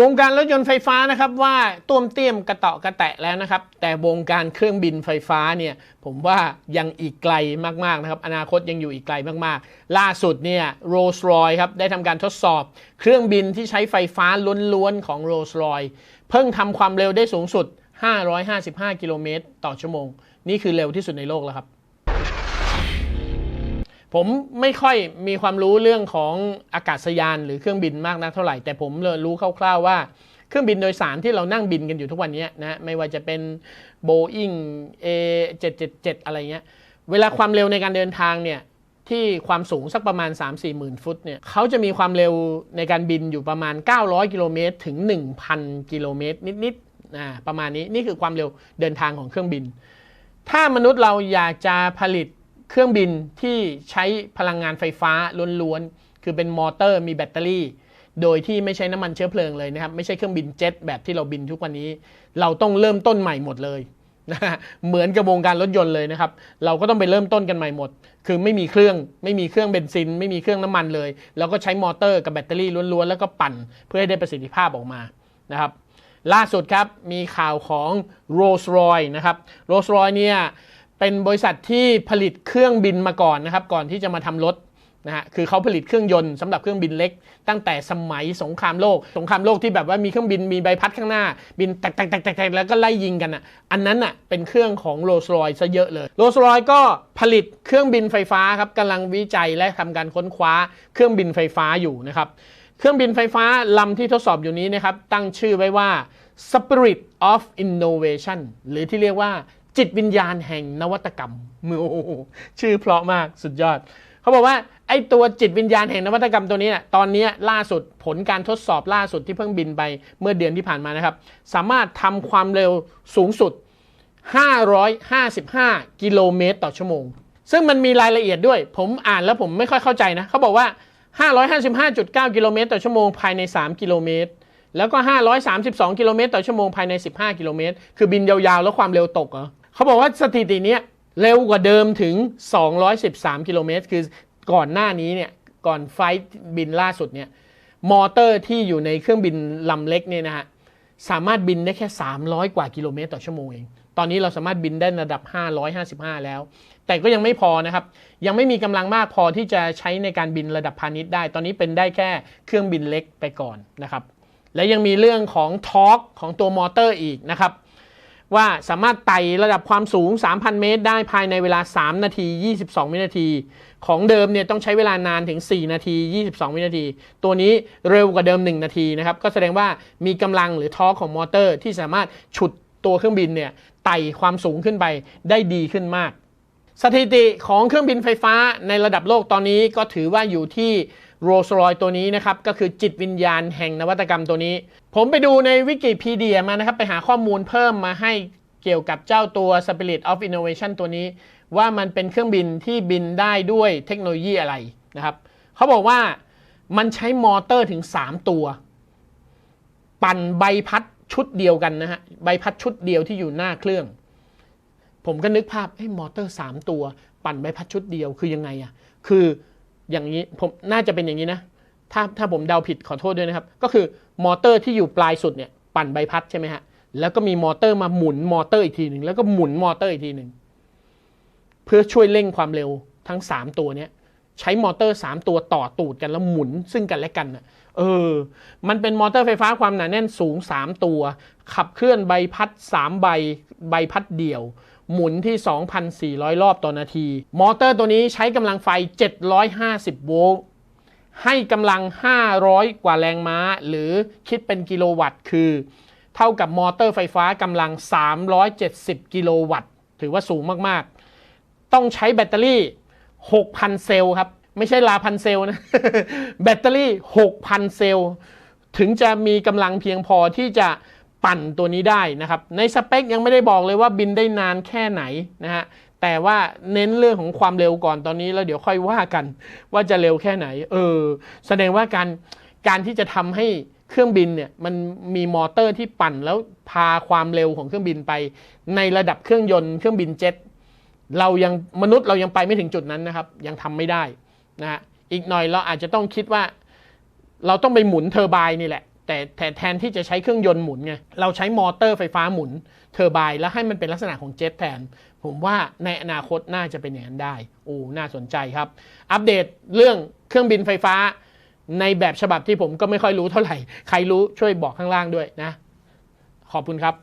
วงการรถยนต์ไฟฟ้านะครับว่าต้วมเตี้ยมกระเตาะกระแตะแล้วนะครับ แต่วงการเครื่องบินไฟฟ้าเนี่ยผมว่ายังอีกไกลมากๆนะครับอนาคตยังอยู่อีกไกลมากๆ ล่าสุดเนี่ยโรลส์รอยครับได้ทำการทดสอบ เครื่องบินที่ใช้ไฟฟ้าล้วนๆของโรลส์รอยเพิ่งทำความเร็วได้สูงสุด 555 กิโลเมตรต่อชั่วโมง นี่คือเร็วที่สุดในโลกแล้วครับ ผมไม่ค่อยมีความรู้เรื่องของอากาศยานหรือเครื่องบินมากนักเท่าไหร่ แต่ผมเลยรู้คร่าวๆว่าเครื่องบินโดยสารที่เรานั่งบินกันอยู่ทุกวันนี้นะไม่ว่าจะเป็น Boeing A777 อะไรเงี้ยเวลาความเร็วในการเดินทางเนี่ยที่ความสูงสักประมาณ 3-4หมื่นฟุตเนี่ยเขาจะมีความเร็วในการบินอยู่ประมาณ 900 กิโลเมตรถึง 1,000 กิโลเมตรนิดๆอ่าประมาณนี้นี่คือความเร็วเดินทางของเครื่องบิน ถ้ามนุษย์เราอยากจะผลิต เครื่องบินที่ใช้พลังงานไฟฟ้าล้วนๆ คือเป็นมอเตอร์มีแบตเตอรี่ โดยที่ไม่ใช้น้ำมันเชื้อเพลิงเลยนะครับ ไม่ใช่เครื่องบินเจ็ตแบบที่เราบินทุกวันนี้ เราต้องเริ่มต้นใหม่หมดเลยนะเหมือนกับวงการรถยนต์เลยนะครับ เราก็ต้องไปเริ่มต้นกันใหม่หมด คือไม่มีเครื่อง ไม่มีเครื่องเบนซิน ไม่มีเครื่องน้ำมันเลย แล้วก็ใช้มอเตอร์กับแบตเตอรี่ล้วนๆ แล้วก็ปั่นเพื่อให้ได้ประสิทธิภาพออกมานะครับ ล่าสุดครับมีข่าวของ Rolls-Royce นะครับ Rolls-Royce เนี่ย เป็นบริษัทที่ผลิตเครื่องบินมาก่อนนะครับ ก่อนที่จะมาทำรถนะฮะคือเขาผลิตเครื่องยนต์สำหรับเครื่องบินเล็ก ตั้งแต่สมัยสงครามโลก สงครามโลกที่แบบว่ามีเครื่องบินมีใบพัดข้างหน้า บินแตกแตกแตกแตกแล้วก็ไล่ยิงกันอะ อันนั้นอะเป็นเครื่องของ Rolls-Royce ซะเยอะเลย Rolls-Royce ก็ผลิตเครื่องบินไฟฟ้าครับกำลังวิจัยและทำการค้นคว้าเครื่องบินไฟฟ้าอยู่นะครับเครื่องบินไฟฟ้าลำที่ทดสอบอยู่นี้นะครับตั้งชื่อไว้ว่า Spirit of Innovation หรือที่เรียกว่า จิตวิญญาณแห่งนวัตกรรมมือโอ้ชื่อเพราะมากสุดยอด เขาบอกว่าไอ้ตัวจิตวิญญาณแห่งนวัตกรรมตัวนี้เนี่ยตอนนี้ล่าสุดผลการทดสอบล่าสุดที่เพิ่งบินไปเมื่อเดือนที่ผ่านมานะครับ สามารถทำความเร็วสูงสุด 555 กิโลเมตรต่อชั่วโมง ซึ่งมันมีรายละเอียดด้วย ผมอ่านแล้วผมไม่ค่อยเข้าใจนะ เขาบอกว่า 555.9 กิโลเมตรต่อชั่วโมงภายใน 3 กิโลเมตร แล้วก็ 532 กิโลเมตรต่อชั่วโมงภายใน 15 กิโลเมตร คือบินยาวๆ แล้วความเร็วตกเหรอ เขาบอกว่าสถิติเนี้ยเร็วกว่าเดิมถึง 213 กิโลเมตร คือก่อนหน้านี้เนี่ย ก่อนไฟล์บินล่าสุดเนี่ย มอเตอร์ที่อยู่ในเครื่องบินลำเล็กเนี่ยนะฮะ สามารถบินได้แค่ 300 กว่ากิโลเมตรต่อชั่วโมงเอง ตอนนี้เราสามารถบินได้ระดับ 555 แล้ว แต่ก็ยังไม่พอนะครับ ยังไม่มีกำลังมากพอที่จะใช้ในการบินระดับพาณิชย์ได้ ตอนนี้เป็นได้แค่เครื่องบินเล็กไปก่อนนะครับ และยังมีเรื่องของทอร์กของตัวมอเตอร์อีกนะครับ ว่าสามารถไต่ระดับความสูง 3,000 เมตร ได้ภายในเวลา 3 นาที 22 วินาที ของเดิมเนี่ยต้องใช้เวลานานถึง 4 นาที 22 วินาที ตัวนี้เร็วกว่าเดิม 1 นาทีนะครับ ก็แสดงว่ามีกำลังหรือทอร์กของมอเตอร์ที่สามารถฉุดตัวเครื่องบินเนี่ยไต่ความสูงขึ้นไปได้ดีขึ้นมาก สถิติของเครื่องบินไฟฟ้าในระดับโลกตอนนี้ก็ถือว่าอยู่ที่โรลส์รอยตัวนี้นะครับ ก็คือจิตวิญญาณแห่งนวัตกรรมตัวนี้ ผมไปดูในวิกิพีเดียมานะครับ ไปหาข้อมูลเพิ่มมาให้เกี่ยวกับเจ้าตัว Spirit of Innovation ตัวนี้ ว่ามันเป็นเครื่องบินที่บินได้ด้วยเทคโนโลยีอะไรนะครับเขาบอกว่ามันใช้มอเตอร์ถึง 3 ตัว ปั่นใบพัดชุดเดียวกันนะฮะใบพัดชุดเดียวที่อยู่หน้าเครื่อง ผมก็นึกภาพเอ้มอเตอร์ 3 ตัว ปั่นใบพัดชุดเดียวคือยังไงอะคืออย่างนี้ผมน่าจะเป็นอย่างนี้นะ ถ้าถ้าผมเดาผิดขอโทษด้วยนะครับ ก็คือมอเตอร์ที่อยู่ปลายสุดเนี่ยปั่นใบพัดใช่ไหมฮะแล้วก็มีมอเตอร์มาหมุนมอเตอร์อีกทีหนึ่งแล้วก็หมุนมอเตอร์อีกทีหนึ่งเพื่อช่วยเร่งความเร็วทั้ง 3 ตัวเนี้ยใช้มอเตอร์ 3 ตัวต่อตูดกันแล้วหมุนซึ่งกันและกันน่ะเออ มันเป็นมอเตอร์ไฟฟ้าความหนาแน่นสูง 3 ตัว ขับเคลื่อนใบพัด 3 ใบ ใบพัดเดี่ยว หมุนที่ 2,400 รอบต่อนาที มอเตอร์ตัวนี้ใช้กำลังไฟ 750 โวลต์ ให้กำลัง 500 กว่าแรงม้า หรือคิดเป็นกิโลวัตต์ คือ เท่ากับมอเตอร์ไฟฟ้ากำลัง 370 กิโลวัตต์ ถือว่าสูงมาก ๆ ต้องใช้แบตเตอรี่ 6,000 เซลล์ครับ ไม่ใช่ลาพันเซลล์นะ แบตเตอรี่ 6,000 เซลล์ ถึงจะมีกำลังเพียงพอที่จะ ปั่นตัวนี้ได้นะครับ ในสเปคยังไม่ได้บอกเลยว่าบินได้นานแค่ไหนนะฮะแต่ว่าเน้นเรื่องของความเร็วก่อนตอนนี้แล้วเดี๋ยวค่อยว่ากัน ว่าจะเร็วแค่ไหน เออ แสดงว่าการการที่จะทำให้เครื่องบินเนี่ยมันมีมอเตอร์ที่ปั่นแล้วพาความเร็วของเครื่องบินไป ในระดับเครื่องยนต์เครื่องบินเจ็ตเรายังมนุษย์เรายังไปไม่ถึงจุดนั้นนะครับ ยังทำไม่ได้นะฮะอีกหน่อยเราอาจจะต้องคิดว่า เราต้องไปหมุนเทอร์ไบน์นี่แหละ แต่แทนที่จะใช้เครื่องยนต์หมุนไงเราใช้มอเตอร์ไฟฟ้าหมุนเทอร์ไบน์แล้วให้มันเป็นลักษณะของเจ็ตแทน ผมว่าในอนาคตน่าจะเป็นอย่างนั้นได้โอ้น่าสนใจครับ อัปเดตเรื่องเครื่องบินไฟฟ้า ในแบบฉบับที่ผมก็ไม่ค่อยรู้เท่าไหร่ ใครรู้ช่วยบอกข้างล่างด้วยนะ ขอบคุณครับ